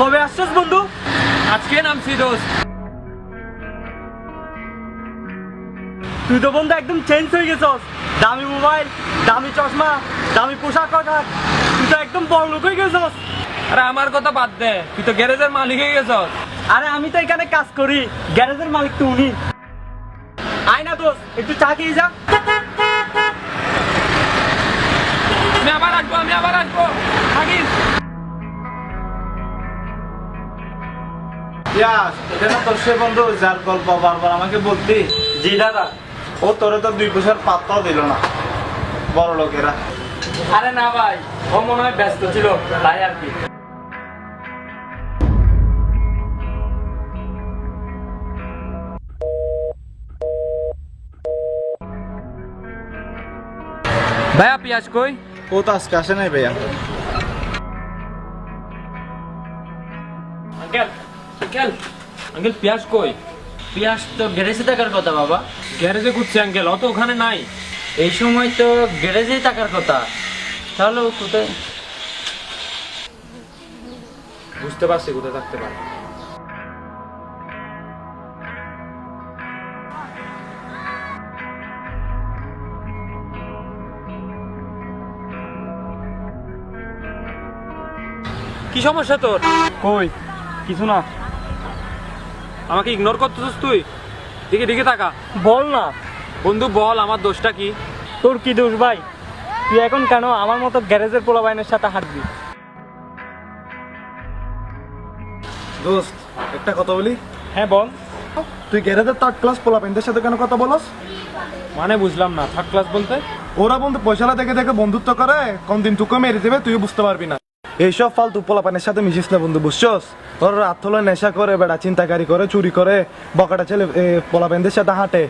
কবে আসছিস বন্ধু? আজকে নামছি দোস্ত। তুই তো বন্ধু একদম চেঞ্জ হয়ে গেছস। দামি মোবাইল দামি চশমা দামি পোশাক আশাক তুই তো একদম বড় লোক হয়ে গেছস। আরে আমার কথা বাদ দে। তুই তো গ্যারেজের মালিক হয়ে গেছস। আরে আমি তো এখানে কাজ করি। গ্যারেজের মালিক তো উনি। আয় না দোস্ত একটু চা খেয়ে যা। আমি আবার আসব আমি আবার আসব। থাকিস। ইয়াস এটা না তোর সে বন্ধু যার গল্প বারবার আমাকে বলতি? জি দাদা। ও তোরে তো দুই পয়সার পাত্তাও দিল না বড় লোকেরা। আরে না ভাই ও মনে হয় ব্যস্ত ছিল তাই আর কি। ভাইয়া পিয়াজ কই? ও তো আজকে আসে নাই ভাইয়া। আঙ্কেল? আঙ্কেল পিয়াজ কই? পিয়াস তো গ্যারেজে থাকার কথা বাবা। গ্যারেজে ঘুরছে আঙ্কেল অত ওখানে নাই। এই সময় তো গ্যারেজেই থাকার কথা। তাহলে ও কোথায়? বুঝতে পারছি কোথায় থাকতে পারে। কি সমস্যা তোর? কই? কিছু না। আমাকে ইগনোর করতেছিস তুই? দিকে দিকে তাকা। বল না। বন্ধু বল আমার দোষটা কি? তোর কি দোষ ভাই? তুই এখন কেন আমার মতো গ্যারেজের পোলা বাইনের সাথে হাঁটবি? দোস্ত একটা কথা বলি? হ্যাঁ বল। তুই গ্যারেজের থার্ড ক্লাস পোলাপেনদের সাথে কেন কথা বলস? মানে বুঝলাম না থার্ড ক্লাস বলতে? ওরা বন্ধু পয়সাটা দেখে দেখে বন্ধুত্ব করে কোন দিন তোকে মেরে দেবে তুই বুঝতে পারবি না। এইসব ফালতু পোলাপানের সাথে মিশিস না বন্ধু, বুঝছস? ওর রাত হলে নেশা করে, বেড়া চিন্তাকারী করে, চুরি করে, বকাটা ছেলে পোলাপানদের সাথে হাঁটে।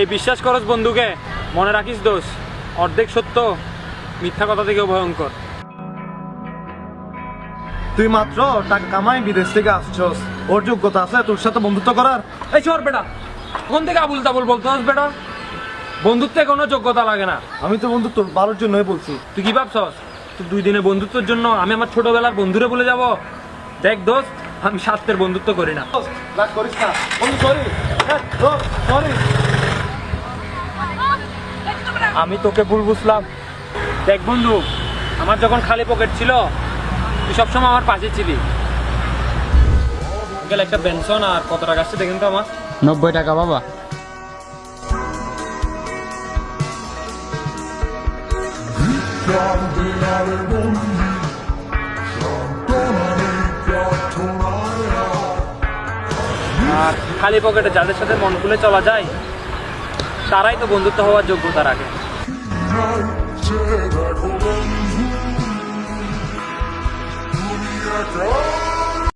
এই বিশ্বাস করস বন্ধুকে, মনে রাখিস দোষ। অর্ধেক সত্য, মিথ্যা কথা থেকেও ভয়ঙ্কর। তুই মাত্র টাকা কামাই বিদেশ থেকে আসছস ওর যোগ্যতা আছে তোর সাথে বন্ধুত্ব করার এই চর বেটা কোন থেকে আবুল তাবুল বলতে হস বেটা বন্ধুত্বে কোনো যোগ্যতা লাগে না আমি তো বন্ধুত্ব তোর ভালোর জন্যই বলছি তুই কি ভাবছস তুই দুই দিনে বন্ধুত্বের জন্য আমি আমার ছোটবেলার বন্ধুরে বলে যাব দেখ দোস্ত আমি স্বার্থের বন্ধুত্ব করি না রাগ করিস না বন্ধু সরি সরি আমি তোকে ভুল বুঝলাম দেখ বন্ধু আমার যখন খালি পকেট ছিল তুই সবসময় আমার পাশে ছিলি। গেল একটা পেনশন আর কত টাকা আসছে দেখেন তো আমার। নব্বই টাকা বাবা। আর খালি পকেটে যাদের সাথে মন খুলে চলা যায় তারাই তো বন্ধুত্ব হওয়ার যোগ্যতা রাখে